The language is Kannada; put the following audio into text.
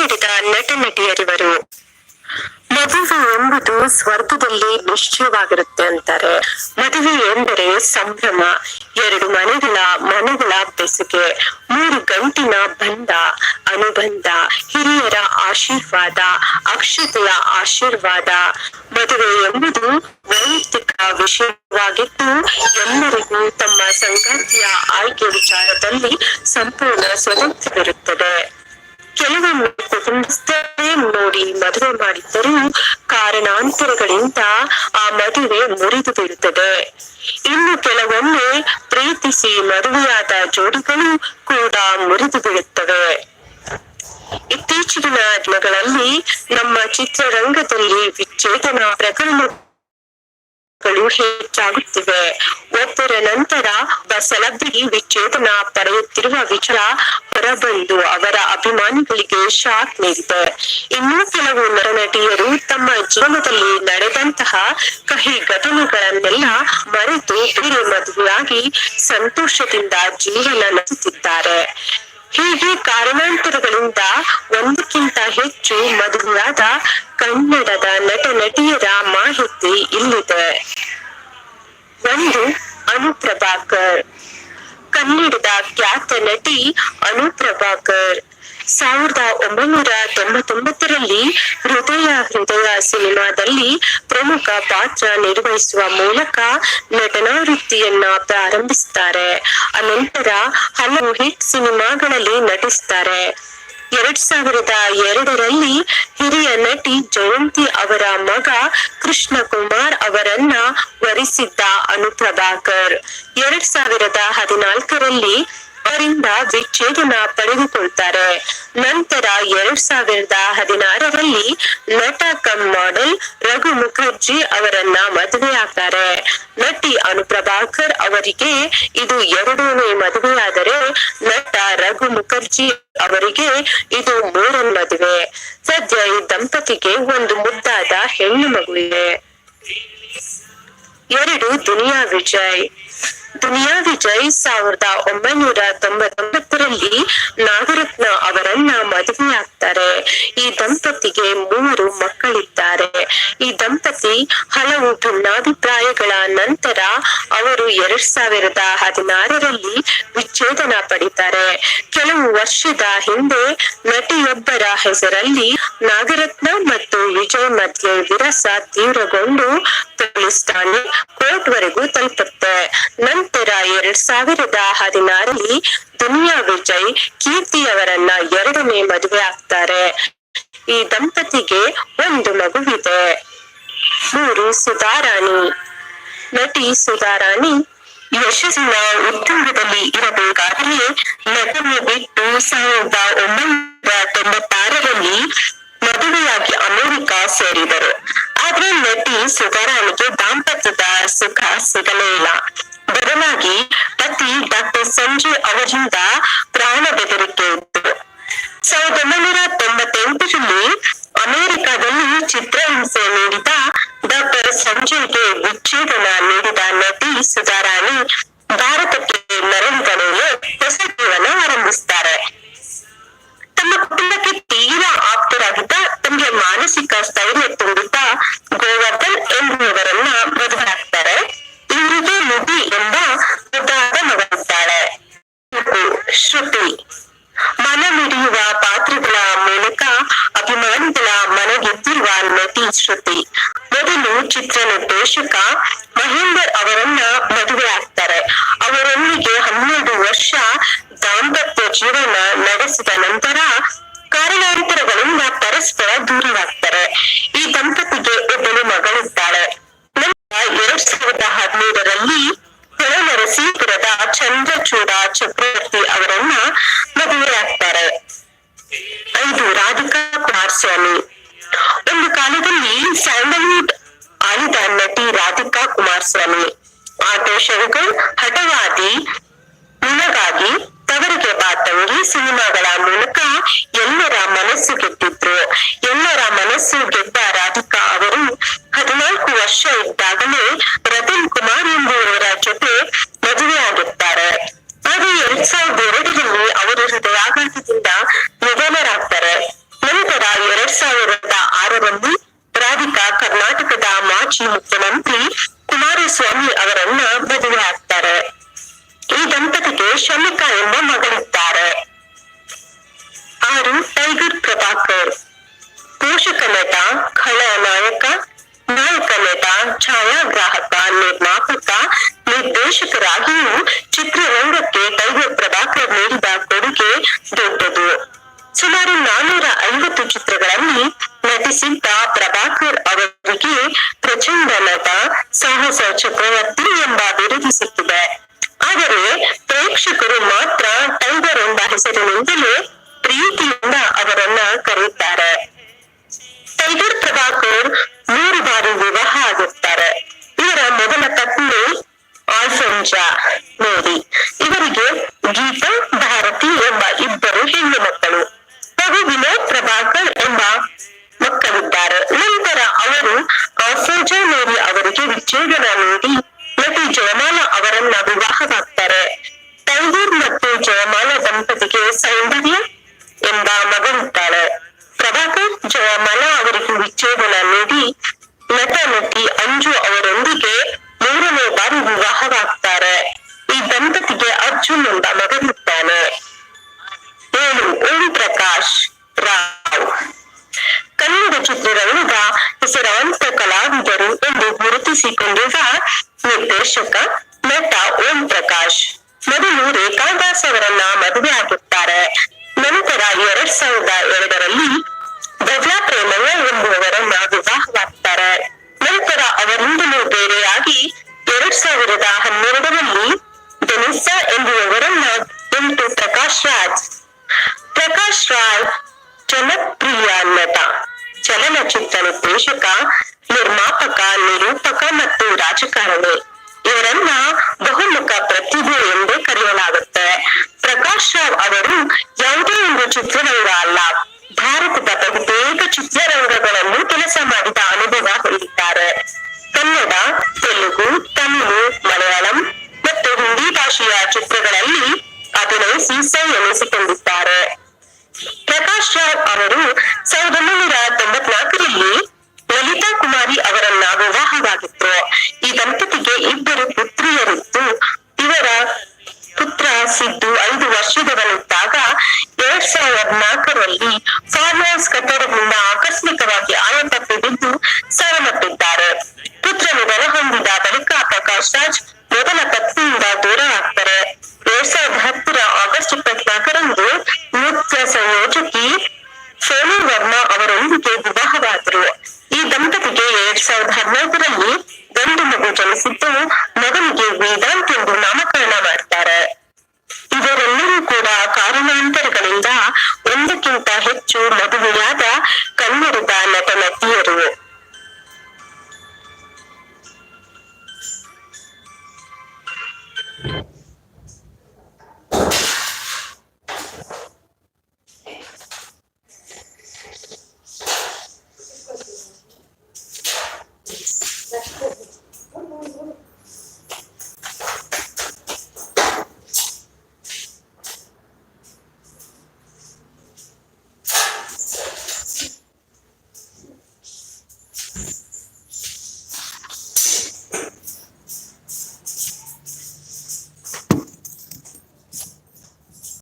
ಕಣ್ಣಿಡಿದ ನಟ ನಟಿಯರಿವರು ಮದುವೆ ಎಂಬುದು ಸ್ವರ್ಗದಲ್ಲಿ ನಿಶ್ಚಯವಾಗಿರುತ್ತೆ ಅಂತಾರೆ. ಮದುವೆ ಎಂದರೆ ಸಂಭ್ರಮ, ಎರಡು ಮನೆಗಳ ಮನೆಗಳ ಬೆಸುಗೆ, ಮೂರು ಗಂಟಿನ ಬಂಧ ಅನುಬಂಧ, ಹಿರಿಯರ ಆಶೀರ್ವಾದ, ಅಕ್ಷತೆಯ ಆಶೀರ್ವಾದ. ಮದುವೆ ಎಂಬುದು ವೈಯಕ್ತಿಕ ವಿಷಯವಾಗಿದ್ದು, ಎಲ್ಲರಿಗೂ ತಮ್ಮ ಸಂಗಾತಿಯ ಆಯ್ಕೆ ವಿಚಾರದಲ್ಲಿ ಸಂಪೂರ್ಣ ಸ್ವತಂತ್ರವಿರುತ್ತದೆ. ಕೆಲವೊಮ್ಮೆ ಕುಟುಂಬಸ್ಥರೇ ನೋಡಿ ಮದುವೆ ಮಾಡಿದ್ದರೂ ಕಾರಣಾಂತರಗಳಿಂದ ಆ ಮದುವೆ ಮುರಿದು ಬೀಳುತ್ತದೆ ಇನ್ನು ಕೆಲವೊಮ್ಮೆ ಪ್ರೀತಿಸಿ ಮದುವೆಯಾದ ಜೋಡಿಗಳು ಕೂಡ ಮುರಿದು ಬೀಳುತ್ತವೆ ಇತ್ತೀಚಿನ ದಿನಗಳಲ್ಲಿ ನಮ್ಮ ಚಿತ್ರರಂಗದಲ್ಲಿ ವಿಚ್ಛೇದನ ಪ್ರಕರಣಗಳು ಹೆಚ್ಚಾಗುತ್ತಿವೆ. ಒಬ್ಬರ ನಂತರ ಒಬ್ಬ ಸೆಲೆಬ್ರಿಟಿ ವಿಚ್ಛೇದನ ಪಡೆಯುತ್ತಿರುವ ವಿಚಾರ ಹೊರಬಂದು ಅವರ ಅಭಿಮಾನಿಗಳಿಗೆ ಶಾಕ್ ನೀಡಿದೆ. ಇನ್ನೂ ಕೆಲವು ನಟನಟಿಯರು ತಮ್ಮ ಜೀವನದಲ್ಲಿ ನಡೆದಂತಹ ಕಹಿ ಘಟನೆಗಳನ್ನೆಲ್ಲ ಮರೆತು ಬೇರೆ ಮದುವೆಯಾಗಿ ಸಂತೋಷದಿಂದ ಜೀವನ ನಡೆಸುತ್ತಿದ್ದಾರೆ. ಹೀಗೆ ಕಾರಣಾಂತರಗಳಿಂದ ಒಂದಕ್ಕಿಂತ ಹೆಚ್ಚು ಮದುವೆಯಾದ ಕನ್ನಡದ ನಟ ನಟಿಯರ ಮಾಹಿತಿ ಇಲ್ಲಿದೆ. ಒಂದು ಅನುಪ್ರಭಾಕರ್ ಕನ್ನಡದ ಖ್ಯಾತ ನಟಿ ಅನುಪ್ರಭಾಕರ್ ಸಾವಿರದ ಒಂಬೈನೂರ ತೊಂಬತ್ತೊಂಬತ್ತರಲ್ಲಿ ಹೃದಯ ಹೃದಯ ಸಿನಿಮಾದಲ್ಲಿ ಪ್ರಮುಖ ಪಾತ್ರ ನಿರ್ವಹಿಸುವ ಮೂಲಕ ನಟನಾ ವೃತ್ತಿಯನ್ನ ಪ್ರಾರಂಭಿಸ್ತಾರೆ. ಅನಂತರ ಹಲವು ಹಿಟ್ ಸಿನಿಮಾಗಳಲ್ಲಿ ನಟಿಸ್ತಾರೆ. ಎರಡ್ ಸಾವಿರದ ಎರಡರಲ್ಲಿ ಹಿರಿಯ ನಟಿ ಜಯಂತಿ ಅವರ ಮಗ ಕೃಷ್ಣ ಕುಮಾರ್ ಅವರನ್ನ ವರಿಸಿದ್ದ ಅನುಪ್ರಭಾಕರ್. ಎರಡ್ ಸಾವಿರದ ಹದಿನಾಲ್ಕರಲ್ಲಿ ಅವರಿಂದ ವಿಚ್ಛೇದನ ಪಡೆದುಕೊಳ್ತಾರೆ. ನಂತರ ಎರಡ್ ಸಾವಿರದ ಹದಿನಾರರಲ್ಲಿ ನಟ ಕಮ್ ಮಾಡೆಲ್ ರಘು ಮುಖರ್ಜಿ ಅವರನ್ನ ಮದುವೆಯಾಗ್ತಾರೆ. ನಟಿ ಅನುಪ್ರಭಾಕರ್ ಅವರಿಗೆ ಇದು ಎರಡನೇ ಮದುವೆಯಾದರೆ ನಟ ರಘು ಮುಖರ್ಜಿ ಅವರಿಗೆ ಇದು ಮೂರನೇ ಮದುವೆ. ಸದ್ಯ ಈ ದಂಪತಿಗೆ ಒಂದು ಮುದ್ದಾದ ಹೆಣ್ಣು ಮಗುವಿದೆ. ಎರಡು ದುನಿಯಾ ವಿಜಯ್. ದುನಿಯಾ ವಿಜಯ್ ಸಾವಿರದ ಒಂಬೈನೂರ ತೊಂಬತ್ತೊಂಬತ್ತರಲ್ಲಿ ನಾಗರತ್ನ ಅವರನ್ನ ಮದುವೆಯಾಗ್ತಾರೆ. ಈ ದಂಪತಿಗೆ ಮೂವರು ಮಕ್ಕಳಿದ್ದಾರೆ. ಈ ದಂಪತಿ ಹಲವು ಭಿನ್ನಾಭಿಪ್ರಾಯಗಳ ನಂತರ ಅವರು ಎರಡ್ ಸಾವಿರದ ಹದಿನಾರರಲ್ಲಿ ವಿಚ್ಛೇದನ ಪಡಿತಾರೆ. ಕೆಲವು ವರ್ಷದ ಹಿಂದೆ ನಟಿಯೊಬ್ಬರ ಹೆಸರಲ್ಲಿ ನಾಗರತ್ನ ಮತ್ತು ವಿಜಯ್ ಮಧ್ಯೆ ವಿರಸ ತೀವ್ರಗೊಂಡು ಪೊಲೀಸ್ ಕೋರ್ಟ್ ವರೆಗೂ ತಲುಪುತ್ತೆ. ನಂತರ ಎರಡ್ ಸಾವಿರದ ಹದಿನಾರಲ್ಲಿ ದುನಿಯಾ ವಿಜಯ್ ಕೀರ್ತಿ ಅವರನ್ನ ಎರಡನೇ ಮದುವೆ ಆಗ್ತಾರೆ. ಈ ದಂಪತಿಗೆ ಒಂದು ಮಗುವಿದೆ ಮೂರು ಸುಧಾರಾಣಿ. ನಟಿ ಸುಧಾರಾಣಿ ಯಶಸ್ಸಿನ ಉದ್ಯೋಗದಲ್ಲಿ ಇರಬೇಕಾದರೆ ನಟನೆ ಬಿಟ್ಟು ಸಾವಿರದ ಒಂಬೈನೂರ ತೊಂಬತ್ತಾರರಲ್ಲಿ ಮದುವೆಯಾಗಿ ಅಮೆರಿಕ ಸೇರಿದರು. ಆದ್ರೆ ನಟಿ ಸುಧಾರಾಣಿಗೆ ದಾಂಪತ್ಯದ ಸುಖ ಸಿಗಲೇ ಇಲ್ಲ. ಬದಲಾಗಿ ಪತಿ ಡಾಕ್ಟರ್ ಸಂಜಯ್ ಅವರಿಂದ ಪ್ರಾಣ ಬೆದರಿಕೆ ಸಾವಿರದ ಒಂಬೈನೂರ ತೊಂಬತ್ತೆಂಟರಲ್ಲಿ ಅಮೆರಿಕದಲ್ಲಿ ಚಿತ್ರಹಿಂಸೆ ನೀಡಿದ ಡಾಕ್ಟರ್ ಸಂಜಯ್ಗೆ ವಿಚ್ಛೇದನ ನೀಡಿದ ನಟಿ ಸುಧಾರಾಣಿ ನಂತರ ಕಾರಣಾಂತರಗಳಿಂದ ಪರಸ್ಪರ ದೂರವಾಗ್ತಾರೆ. ಈ ದಂಪತಿಗೆ ಒಬ್ಬಳು ಮಗಳಿದ್ದಾಳೆ. ಎರಡ್ ಸಾವಿರದ ಹದಿಮೂರರಲ್ಲಿ ಹೊಳೆನರಸೀಪುರದ ಚಂದ್ರಚೂಡ ಚಕ್ರವರ್ತಿ ಅವರನ್ನ ಮದುವೆಯಾಗ್ತಾರೆ. ಐದು ರಾಧಿಕಾ ಕುಮಾರಸ್ವಾಮಿ. ಒಂದು ಕಾಲದಲ್ಲಿ ಸ್ಯಾಂಡಲ್ವುಡ್ ಆಳಿದ ನಟಿ ರಾಧಿಕಾ ಕುಮಾರಸ್ವಾಮಿ. ಆಟೋ ಶಂಕರ್ ಹಠವಾದಿ ನಿನಗಾಗಿ ಪ್ರಭಾ ತಂಗಿ ಸಿನಿಮಾಗಳ ಮೂಲಕ ಎಲ್ಲರ ಮನಸ್ಸು ಗೆದ್ದಿದ್ರು ಎಲ್ಲರ ಮನಸ್ಸು ಗೆದ್ದ ರಾಧಿಕಾ ಅವರು ಹದಿನಾಲ್ಕು ವರ್ಷ ಇದ್ದಾಗಲೇ ರತನ್ ಕುಮಾರ್ ಎಂಬುವವರ ಜೊತೆ ಮದುವೆ ಆಗಿರ್ತಾರೆ ಆದರೆ ಎರಡ್ ಸಾವಿರದ ಎರಡರಲ್ಲಿ ಅವರು ಹೃದಯಾಘಾತದಿಂದ ನಿಧನರಾಗ್ತಾರೆ. ನಂತರ ಎರಡ್ ಸಾವಿರದ ಆರರಲ್ಲಿ ರಾಧಿಕಾ ಕರ್ನಾಟಕದ ಮಾಜಿ ಮುಖ್ಯಮಂತ್ರಿ ಕುಮಾರಸ್ವಾಮಿ ಅವರನ್ನ ಮದುವೆ ಇವರಿಗೆ ಶಮಿಕಾ ಎಂಬ ಮಗಳಿದ್ದಾರೆ. ಆರು, ಟೈಗರ್ ಪ್ರಭಾಕರ್. ಪೋಷಕ ನಟ ಖಳನಾಯಕ ನಾಯಕ ನಟ, ಛಾಯಾಗ್ರಾಹಕ, ನಿರ್ಮಾಪಕ, ನಿರ್ದೇಶಕರಾಗಿಯೂ ಚಿತ್ರರಂಗಕ್ಕೆ ಟೈಗರ್ ಪ್ರಭಾಕರ್ ನೀಡಿದ ಕೊಡುಗೆ ದೊಡ್ಡದು. ಸುಮಾರು ನಾನೂರ ಐವತ್ತು ಚಿತ್ರಗಳಲ್ಲಿ ನಟಿಸಿದ್ದ ಪ್ರಭಾಕರ್ ಅವರಿಗೆ ಪ್ರಚಂಡ ನಟ, ಸಾಹಸ ಚಕ್ರವರ್ತಿ ಆಲ್ಫೋನ್ಜಾ ನೋಡಿ. ಇವರಿಗೆ ಗೀತಾ, ಭಾರತಿ ಎಂಬ ಇಬ್ಬರು ಹೆಣ್ಣು ಮಕ್ಕಳು. ಹಾಗೂ ವಿನೋದ್ ಪ್ರಭಾಕರ್ ಎಂಬ ಮಕ್ಕಳಿದ್ದಾರೆ. ನಂತರ ಅವರು ಆಲ್ಫೋನ್ಜಾ ಮೇರಿ ಅವರಿಗೆ ವಿಚ್ಛೇದನ ನೀಡಿ ನಟಿ ಜಯಮಾಲ ಅವರನ್ನ ವಿವಾಹವಾಗ್ತಾರೆ. ಟೈಗರ್ ಮತ್ತು ಜಯಮಾಲ ದಂಪತಿಗೆ ಸೌಂದರ್ಯ ಎಂಬ ಮಗಳಿದ್ದಾಳೆ ಪ್ರಭಾಕರ್, ಜಯಮಾಲ ಅವರಿಗೆ ವಿಚ್ಛೇದನ ನೀಡಿ ನಟ ನಟಿ ದಂಪತಿಗೆ ಅರ್ಜುನ್ ಎಂಬ ಮಗನಿದ್ದಾನೆ ಏಳು ಓಂ ಪ್ರಕಾಶ್ ರಾವ್ ಕನ್ನಡ ಚಿತ್ರರಂಗದ ಹೆಸರಾಂತ ಕಲಾವಿದರು ಎಂದು ಗುರುತಿಸಿಕೊಂಡಿರುವ ನಿರ್ದೇಶಕ ನಟ ಓಂ ಪ್ರಕಾಶ್ ಮೊದಲು ರೇಖಾ ದಾಸ್ ಅವರನ್ನ ಮದುವೆ ಆಗುತ್ತಾರೆ ನಂತರ ಎರಡ್ ಸಾವಿರದ ಎರಡರಲ್ಲಿ ಭವ್ಯ ಪ್ರೇಮಯ್ಯ ಎಂಬುವವರನ್ನ ವಿವಾಹವಾಗ್ತಾರೆ ಪ್ರಕಾಶ್ ರಾಜ್ ಪ್ರಕಾಶ್ ರಾಜ್ ಜನಪ್ರಿಯ ನಟ ಚಲನಚಿತ್ರ ನಿರ್ದೇಶಕ, ನಿರ್ಮಾಪಕ, ನಿರೂಪಕ ಮತ್ತು ರಾಜಕಾರಣಿ. ಇವರನ್ನ ಬಹುಮುಖ ಪ್ರತಿಭೆ ಎಂದೇ ಕರೆಯಲಾಗುತ್ತೆ. ಪ್ರಕಾಶ್ ರಾವ್ ಅವರು ಯಾವುದೇ ಒಂದು ಚಿತ್ರರಂಗ ಅಲ್ಲ, ಭಾರತದ ಬಹುತೇಕ ಚಿತ್ರರಂಗಗಳಲ್ಲೂ ಕೆಲಸ ಮಾಡಿದ ಅನುಭವ ಹೊಂದಿದ್ದಾರೆ. it நமக்கு